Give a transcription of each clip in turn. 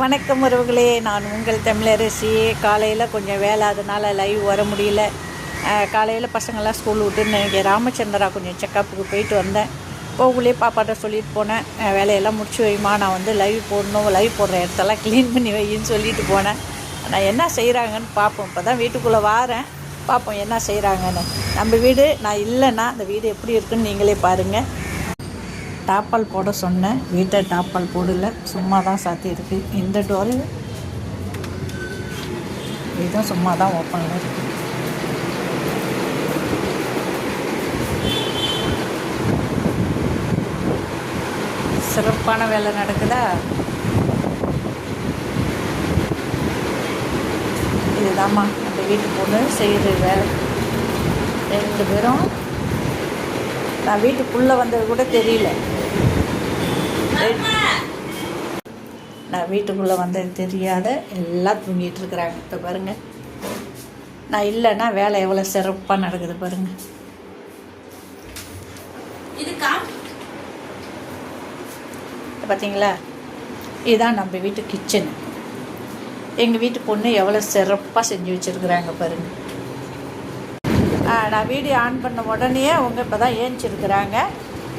வணக்கம் உறவுகளே. நான் உங்கள் தமிழரசி. காலையில் கொஞ்சம் வேலை அதனால் லைவ் வர முடியல. காலையில் பசங்கள்லாம் ஸ்கூல் விட்டுன்னு இங்கே ராமச்சந்திரா கொஞ்சம் செக்கப்புக்கு போயிட்டு வந்தேன். போகுள்ளே பாப்பாட்ட சொல்லிட்டு போனேன். வேலையெல்லாம் முடிச்சு வைமா நான் வந்து லைவ் போடணும் லைவ் போடுற இடத்தெல்லாம் க்ளீன் பண்ணி வையின்னு சொல்லிட்டு போனேன். நான் என்ன செய்கிறாங்கன்னு பார்ப்போம் இப்போ தான் வீட்டுக்குள்ளே வாரேன். பார்ப்போம் என்ன செய்கிறாங்கன்னு நம்ம வீடு நான் இல்லைன்னா அந்த வீடு எப்படி இருக்குன்னு நீங்களே பாருங்கள் டாப்பால் போட சொன்னேன். வீட்டை டாப்பால் போடல. சும்மா தான் சாத்தியிருக்கு இந்த டோரு இதுவும் சும்மா தான் ஓப்பனில் இருக்கு. சிறப்பான வேலை நடக்குதா? இதுதாம்மா. அந்த வீட்டு பொண்ணு செய்கிற வேலை. ரெண்டு பேரும் நான் வீட்டுக்குள்ளே வந்தது கூட தெரியல. நான் வீட்டுக்குள்ளே வந்தது தெரியாத எல்லாம் தூங்கிட்டு இருக்கிறாங்க. இப்போ பாருங்க. நான் இல்லைன்னா வேலை எவ்வளோ சிறப்பாக நடக்குது பாருங்க. இதுக்கா இது பார்த்தீங்களா இதுதான் நம்ம வீட்டு கிச்சன் எங்கள் வீட்டு பொண்ணு எவ்வளோ சிறப்பாக செஞ்சு வச்சுருக்குறாங்க பாருங்க. ஆ, நான் வீடியோ ஆன் பண்ண உடனே அவங்க இப்போ தான் ஏஞ்சிருக்கிறாங்க.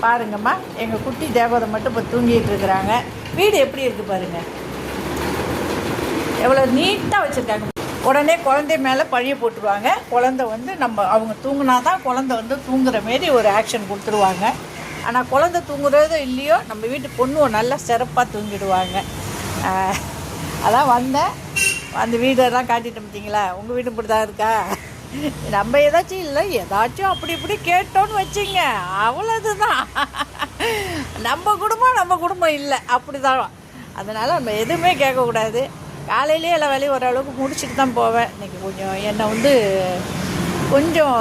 பாருங்கம்மா எங்கள் குட்டி தேவதை மட்டும் இப்போ தூங்கிட்டு இருக்கிறாங்க. வீடு எப்படி இருக்குது பாருங்க. எவ்வளோ நீட்டாக வச்சுருக்காங்க. உடனே குழந்தை மேலே பழிய போட்டுருவாங்க. குழந்தை வந்து நம்ம அவங்க தூங்கினா தான் குழந்தை வந்து தூங்குற மாரி ஒரு ஆக்ஷன் கொடுத்துருவாங்க. ஆனால் குழந்தை தூங்குறதோ இல்லையோ நம்ம வீட்டு பொண்ணு நல்லா சிறப்பாக தூங்கிடுவாங்க. அதான் வந்தேன். அந்த வீடெல்லாம் காட்டிட்டு பார்த்தீங்களா உங்கள் வீடு இப்படி தான் இருக்கா? நம்ம ஏதாச்சும் இல்லை ஏதாச்சும் அப்படி இப்படி கேட்டோன்னு வச்சுங்க. அவ்வளோதுதான் நம்ம குடும்பம் நம்ம குடும்பம் இல்லை. அப்படி தான் அதனால் நம்ம எதுவுமே கேட்கக்கூடாது. காலையிலேயே எல்லா வேலையும் ஓரளவுக்கு முடிச்சுட்டு தான் போவேன். இன்றைக்கி கொஞ்சம் என்னை வந்து கொஞ்சம்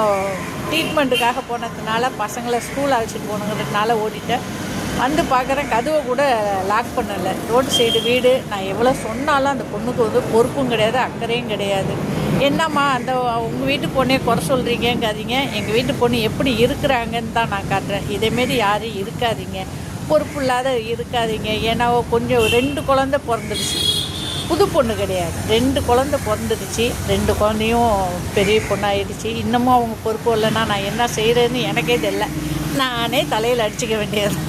ட்ரீட்மெண்ட்டுக்காக போனதுனால பசங்களை ஸ்கூல் அழைச்சிட்டு போனங்கிறதுனால ஓடிட்டேன். வந்து பார்க்குறேன் கதவை கூட லாக் பண்ணலை. ரோடு சைடு வீடு. நான் எவ்வளோ சொன்னாலும் அந்த பொண்ணுக்கு வந்து பொறுப்பும் கிடையாது அக்கறையும் கிடையாது. என்னம்மா அந்த உங்கள் வீட்டு பொண்ணே குறை சொல்கிறீங்கங்காதீங்க எங்கள் வீட்டு பொண்ணு எப்படி இருக்கிறாங்கன்னு தான் நான் காட்டுறேன். இதேமாரி யாரும் இருக்காதீங்க. பொறுப்பு இல்லாத இருக்காதீங்க. ஏன்னா கொஞ்சம் ரெண்டு குழந்த பிறந்துடுச்சு. புது பொண்ணு கிடையாது. ரெண்டு குழந்த பிறந்துடுச்சு. ரெண்டு குழந்தையும் பெரிய பொண்ணாயிடுச்சு. இன்னமும் அவங்க பொறுப்பு இல்லைன்னா நான் என்ன செய்கிறேன்னு எனக்கே தெரியல. நானே தலையில் அடிச்சுக்க வேண்டியது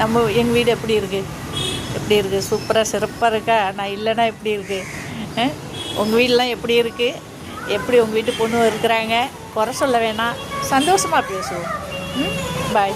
நம்ம எங்கள் வீடு எப்படி இருக்குது எப்படி இருக்குது சூப்பராக சிறப்பாக இருக்கா? நான் இல்லைன்னா எப்படி இருக்குது உங்கள் வீடெலாம் எப்படி இருக்குது எப்படி உங்கள் வீட்டு பொண்ணு இருக்கிறாங்க? குறை சொல்ல வேணாம். சந்தோஷமாக பேசுவோம். ம்? பாய்